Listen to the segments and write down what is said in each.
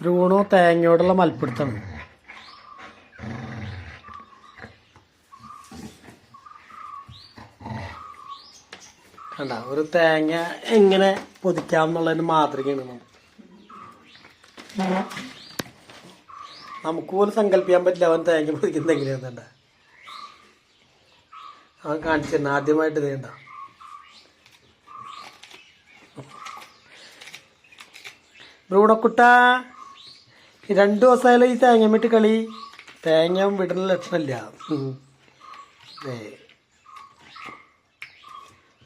Bruno തേങ്ങയോടുള്ള മൽപ്പിടുത്താണ് കണ്ട ഒരു തേങ്ങ എങ്ങനെ പൊതിക്കാം എന്നുള്ളതിന് മാതൃകയാണ് നമുക്ക് പോലും സങ്കല്പിക്കാൻ പറ്റില്ല അവൻ തേങ്ങ പൊതിക്കുന്നത് എങ്ങനെയാണെന്നണ്ട അവൻ കാണിച്ചിരുന്നു ആദ്യമായിട്ട് ഇതേണ്ട ബ്രൂണക്കുട്ട രണ്ടു ദിവസമായാലും ഈ തേങ്ങ വിട്ട് കളി തേങ്ങ വിടുന്ന ലക്ഷണമില്ല.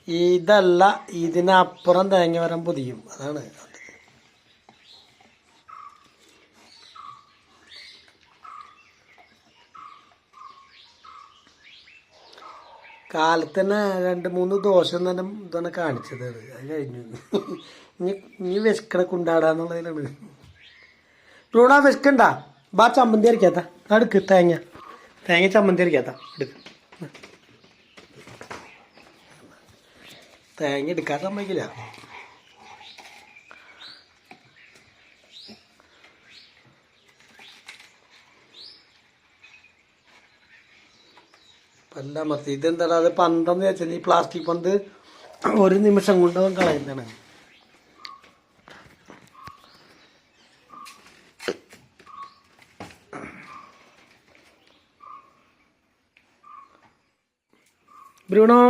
ഇതല്ല ഇതിനപ്പുറം തേങ്ങ വരാൻ പൊതിയും. അതാണ് കാലത്ത് തന്നെ രണ്ട് മൂന്ന് ദോശ തന്നെ ഇതാണ് കാണിച്ചത്. അത് കഴിഞ്ഞു. ഇനി ഇനി വിശക്കണ കുണ്ടാടാന്നുള്ളതിലാണ്. ബ്രൂണ വിശക്കണ്ട. ബാ ചമ്മന്തി അരക്കാത്ത. അടുക്ക് തേങ്ങ. തേങ്ങ ചമ്മന്തി അരക്കാത്ത. എടുക്ക്. തേങ്ങ എടുക്കാൻ സമ്മതിക്കില്ല. പല്ല മത്തി ഇതെന്താണ് അത് പന്തെന്ന് വെച്ചാൽ ഈ പ്ലാസ്റ്റിക് പന്ത് ഒരു നിമിഷം കൊണ്ട് കളയുന്നതാണ്. ബ്രൂണോ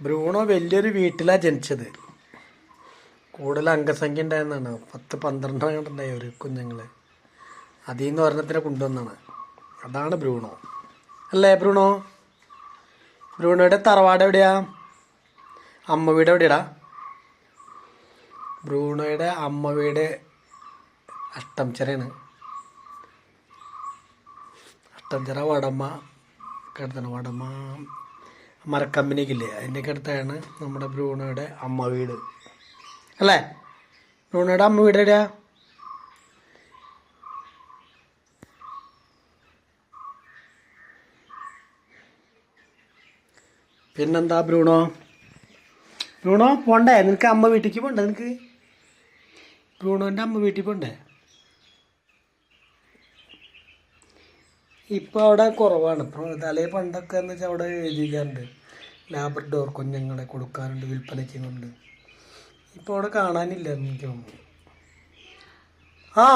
ബ്രൂണോ വലിയൊരു വീട്ടിലാണ് ജനിച്ചത്. കൂടുതൽ അംഗസംഖ്യ ഉണ്ടായെന്നാണ് പത്ത് പന്ത്രണ്ട് ഒരു കുഞ്ഞുങ്ങൾ അതിൽ നിന്ന് ഒരെണ്ണത്തിനെ കൊണ്ടുവന്നാണ്. അതാണ് ബ്രൂണോ. അല്ലേ ബ്രൂണോ? ബ്രൂണോയുടെ തറവാട് എവിടെയാ? അമ്മ വീട് എവിടെയാടാ? ബ്രൂണോയുടെ അമ്മ വീട് അഷ്ടംചിറയാണ്. അഷ്ടംചിറ വടമ്മ കിടത്തണം വടമ്മ. മരക്കമ്പനിക്കില്ലേ? അതിന്റെയൊക്കെ അടുത്താണ് നമ്മുടെ ബ്രൂണോയുടെ അമ്മ വീട്. അല്ലേ? ബ്രൂണോയുടെ അമ്മ വീട് എവിടെയാ? പിന്നെന്താ ബ്രൂണോ? ബ്രൂണോ പോണ്ടേ? നിനക്ക് അമ്മ വീട്ടിലേക്ക് പോണ്ടേ നിനക്ക്? ബ്രൂണോന്റെ അമ്മ വീട്ടിൽ പോണ്ടേ? ഇപ്പോൾ അവിടെ കുറവാണ്. ഇപ്പോൾ തലേ പണ്ടൊക്കെ എന്ന് വെച്ചാൽ അവിടെ എഴുതിക്കാറുണ്ട് ലാബ്രഡോർ കുഞ്ഞുങ്ങളെ കൊടുക്കാറുണ്ട് വിൽപ്പനയ്ക്കുന്നുണ്ട് ഇപ്പോൾ അവിടെ കാണാനില്ല എനിക്ക് തോന്നുന്നു. ആ